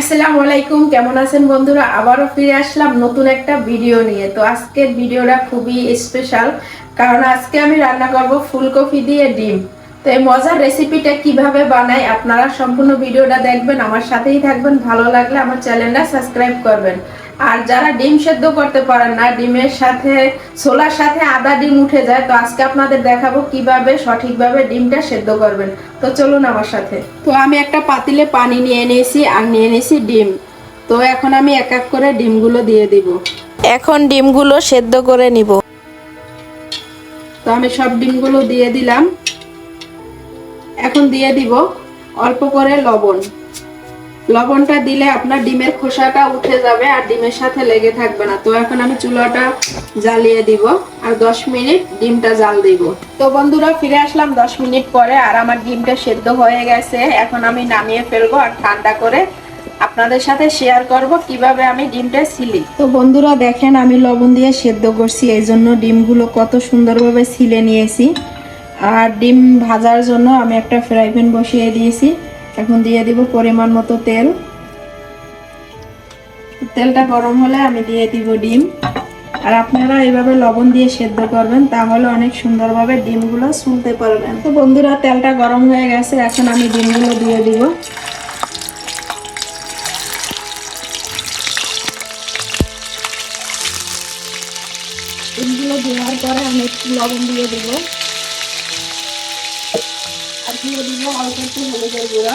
আসসালামু আলাইকুম, কেমন আছেন বন্ধুরা? আবারও ফিরে আসলাম নতুন একটা ভিডিও নিয়ে। তো আজকের ভিডিওটা খুবই স্পেশাল কারণ আজকে আমি রান্না করব ফুলকপি দিয়ে ডিম। তো এই মজার রেসিপিটা কীভাবে বানাই আপনারা সম্পূর্ণ ভিডিওটা দেখবেন, আমার সাথেই থাকবেন। ভালো লাগলে আমার চ্যানেলটা সাবস্ক্রাইব করবেন। আর যারা ডিম সেদ্ধ করতে পারেন না, ডিমের সাথে, ছোলার সাথে আদা ডিম উঠে যায়, তো আজকে আপনাদের দেখাবো কীভাবে সঠিকভাবে ডিমটা সেদ্ধ করবেন। তো চলুন আমার সাথে। তো আমি একটা পাতিলে পানি নিয়ে নিয়েছি আর নিয়ে নিয়েছি ডিম। তো এখন আমি এক এক করে ডিমগুলো দিয়ে দিব। এখন ডিমগুলো সেদ্ধ করে নিব। তো আমি সব ডিমগুলো দিয়ে দিলাম। এখন দিয়ে দিব অল্প করে লবণ। লবণটা দিলে আপনার ডিমের খোসাটা উঠে যাবে আর ডিমের সাথে লেগে থাকবে না। তো এখন আমি চুলাটা জ্বালিয়ে দিব আর 10 মিনিট ডিমটা জাল দিব। তো বন্ধুরা, ফিরে আসলাম 10 মিনিট পরে আর আমার ডিমটা সেদ্ধ হয়ে গেছে। এখন আমি নামিয়ে ফেলব আর ঠান্ডা করে আপনাদের সাথে শেয়ার করব কীভাবে আমি ডিমটা ছিলে তো বন্ধুরা, দেখেন আমি লবণ দিয়ে সেদ্ধ করছি এই জন্য ডিমগুলো কত সুন্দরভাবে ছিলে নিয়েছি। আর ডিম ভাজার জন্য আমি একটা ফ্রাই প্যান বসিয়ে দিয়েছি। এখন দিয়ে দিব পরিমাণ মতো তেল। তেলটা গরম হলে আমি দিয়ে দিব ডিম। আর আপনারা এইভাবে লবণ দিয়ে সেদ্ধ করবেন, তাহলে অনেক সুন্দরভাবে ডিমগুলো শুনতে পারবেন। তো বন্ধুরা, তেলটা গরম হয়ে গেছে, এখন আমি ডিমগুলো দিয়ে দিব। ডিমগুলো দেওয়ার পরে আমি একটু লবণ দিয়ে দিব। দিব অল্প একটু গুঁড়া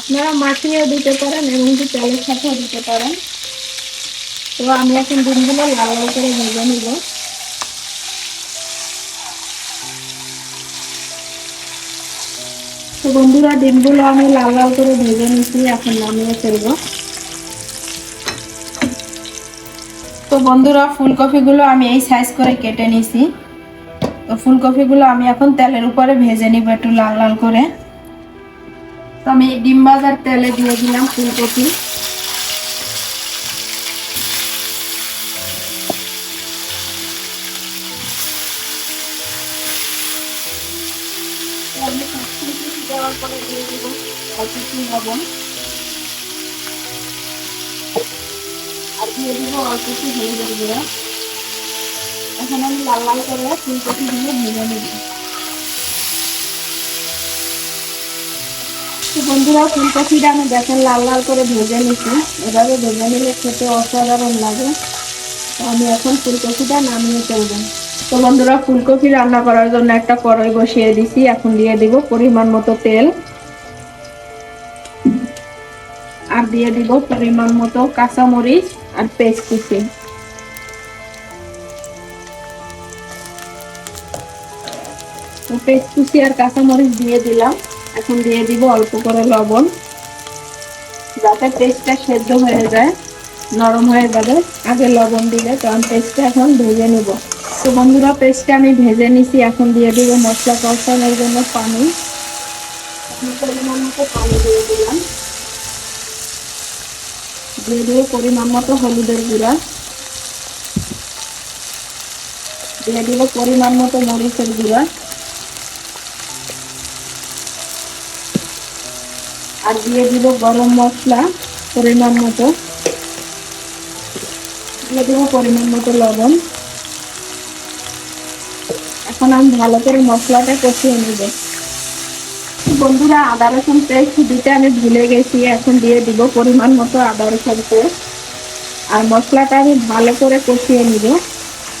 আপনারা মাখিয়েও দিতে পারেন এবং এমনকি তেলের সাথেও দিতে পারেন। তো আমি এখন ডিমগুলো লাল লাল করে ভেজে নিব। তো বন্ধুরা, ডিমগুলো আমি লাল লাল করে ভেজে নিচ্ছি এখন নামিয়ে ফেলব। তো বন্ধুরা, ফুলকপিগুলো আমি এই সাইজ করে কেটে নিছি তো ফুলকপিগুলো আমি এখন তেলের উপরে ভেজে নিব একটু লাল লাল করে। তো আমি ডিম ভাজার তেলে দিয়ে দিলাম ফুলকপি। আর দিয়ে দিব অল্প একটু হলুদের গুঁড়া। এখন আমি লাল লাল করে ফুলকপি দিয়ে ভেজে নিব। তো বন্ধুরা ফুলকপিটা আমি দেখেন লাল লাল করে ভেজে নিচ্ছি এভাবে ভেজে নিলে খেতে অসাধারণ লাগে। তো আমি এখন ফুলকপিটা নামিয়ে ফেলব। তো বন্ধুরা ফুলকপি রান্না করার জন্য একটা কড়াই বসিয়ে দিছি। এখন দিয়ে দিব পরিমাণ মতো তেল। আর দিয়ে দিব পরিমাণ মতো কাঁচামরিচ আর পেস্ট কুচি। পেস্ট কুচি আর কাঁচামরিচ দিয়ে দিলাম। এখন দিয়ে দিব অল্প করে লবণ। যাতে পেস্টটা সেদ্ধ হয়ে যায়, নরম হয়ে যাবে। আগে লবণ দিলে, কারণ পেস্টটা এখন ভেজে নেব। তো বন্ধুরা পেস্টটা আমি ভেজে নিছি। এখন দিয়ে দিব মশলা কষানোর জন্য পানি। পরিমাণ মতো পানি দিয়ে দিলাম। দিয়ে দিব পরিমাণ মতো হলুদের গুঁড়া। দিয়ে দিব পরিমাণ মতো মরিচের গুঁড়া। আর দিয়ে দিব গরম মশলা, পরিমাণ মতো। দিয়ে দেবো পরিমাণ মতো লবণ। এখন আমি ভালো করে মশলাটা কষিয়ে নেব। বন্ধুরা, আদা রসুন পেস্ট দিতে আমি ভুলে গেছি। এখন দিয়ে দিব পরিমাণ মতো আদা রসুন পেস্ট। আর মশলাটা আমি ভালো করে কষিয়ে নিব।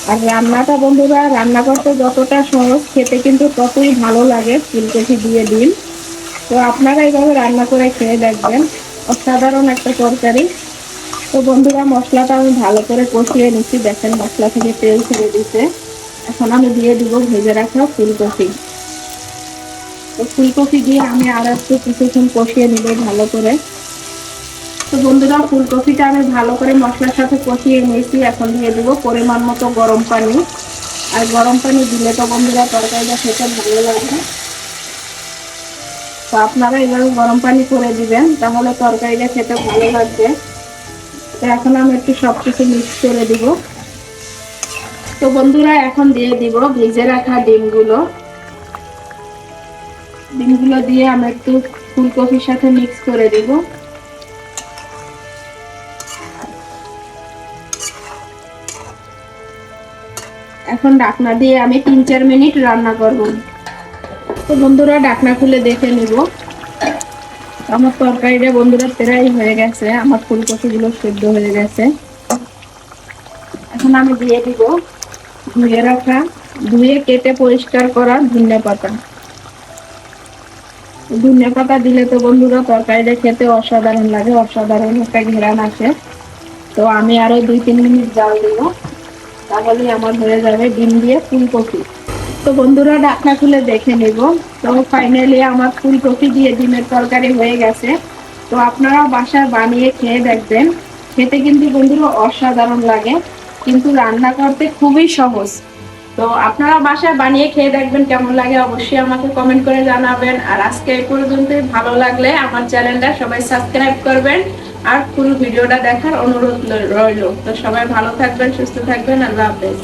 আর রান্নাটা বন্ধুরা, রান্না করতে যতটা সহজ, খেতে কিন্তু ততই ভালো লাগে। ফুলকপি দিয়ে দিন। তো আপনারা এইভাবে রান্না করে খেয়ে দেখবেন। অসাধারণ একটা তরকারি। তো বন্ধুরা, মশলাটা আমি ভালো করে কষিয়ে নিচ্ছি। দেখেন, মশলা থেকে তেল ছেড়ে দিতে এখন আমি দিয়ে দিব ভেজে রাখা ফুলকপি। তো ফুলকপি দিয়ে আমি আর একটু কিছুক্ষণ কষিয়ে নিব ভালো করে। তো বন্ধুরা, ফুলকপিটা আমি ভালো করে মশলার সাথে কষিয়ে নিয়েছি। এখন দিয়ে দেবো পরিমাণ মতো গরম পানি। আর গরম পানি দিলে তো বন্ধুরা তরকারিটা খেতে ভালো লাগে। তো আপনারা এবার গরম পানি করে দিবেন, তাহলে তরকারিটা খেতে ভালো লাগবে। তো এখন আমি একটু সব কিছু মিক্স করে দিব। তো বন্ধুরা, এখন দিয়ে দিব ভিজে রাখা ডিমগুলো। ডিমগুলো দিয়ে আমি একটু ফুলকপির সাথে মিক্স করে দিব। এখন ডাকনা দিয়ে আমি তিন চার মিনিট রান্না করব। তো বন্ধুরা ঢাকনা খুলে দেখে নিব। আমার তরকারিটা বন্ধুরা প্রায় হয়ে গেছে, আমার ফুলকপিগুলো সেদ্ধ হয়ে গেছে। এখন আমি দিয়ে দিব ধুয়ে রাখা, ধুয়ে কেটে পরিষ্কার করা ধনিয়া পাতা। ধনিয়া পাতা দিলে তো বন্ধুরা তরকারিটা খেতে অসাধারণ লাগে, অসাধারণ একটা ঘেরান আসে। তো আমি আরও দুই, তিন মিনিট জাল দিব তাহলে আমার হয়ে যাবে ডিম দিয়ে ফুলকপি। তো বন্ধুরা ঢাকনা খুলে দেখে নিব। তো ফাইনালি আমার ফুলকপি দিয়ে ডিমের তরকারি হয়ে গেছে। তো আপনারাও বাসায় বানিয়ে খেয়ে দেখবেন। খেতে কিন্তু বন্ধুরা অসাধারণ লাগে, কিন্তু রান্না করতে খুবই সহজ। তো আপনারা বাসায় বানিয়ে খেয়ে দেখবেন কেমন লাগে, অবশ্যই আমাকে কমেন্ট করে জানাবেন। আর আজকে এই পর্যন্ত ভালো লাগলে আমার চ্যানেলটা সবাই সাবস্ক্রাইব করবেন। আর ফুল ভিডিওটা দেখার অনুরোধ রইল। তো সবাই ভালো থাকবেন, সুস্থ থাকবেন, আল্লাহ হাফেজ।